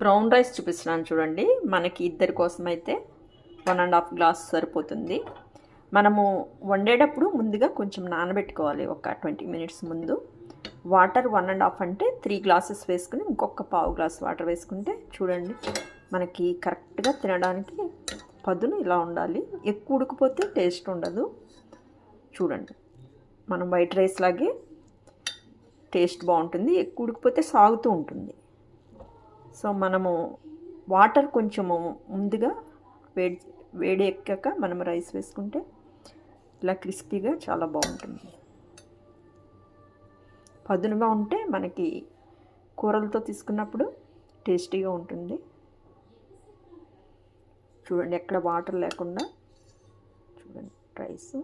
Brown rice చూపిస్తున్నాను చూడండి. మనకి ఇద్దరి కోసం అయితే వన్ అండ్ హాఫ్ గ్లాస్ సరిపోతుంది. మనము వండేటప్పుడు ముందుగా కొంచెం నానబెట్టుకోవాలి. ఒక ట్వంటీ మినిట్స్ ముందు. వాటర్ వన్ అండ్ హాఫ్ అంటే త్రీ గ్లాసెస్ వేసుకుని ఇంకొక పావు గ్లాస్ వాటర్ వేసుకుంటే చూడండి. మనకి కరెక్ట్గా తినడానికి పదును ఇలా ఉండాలి. ఎక్కువ ఉడికిపోతే టేస్ట్ ఉండదు. చూడండి. మనం వైట్ రైస్ లాగే టేస్ట్ బాగుంటుంది. ఎక్కువ ఉడికిపోతే సాగుతూ ఉంటుంది. సో మనము వాటర్ కొంచెము ముందుగా వేడి వేడి ఎక్కాక మనం రైస్ వేసుకుంటే ఇలా క్రిస్పీగా చాలా బాగుంటుంది. పదునుగా ఉంటే మనకి కూరలతో తీసుకున్నప్పుడు టేస్టీగా ఉంటుంది. చూడండి ఎక్కడ వాటర్ లేకుండా. చూడండి రైస్.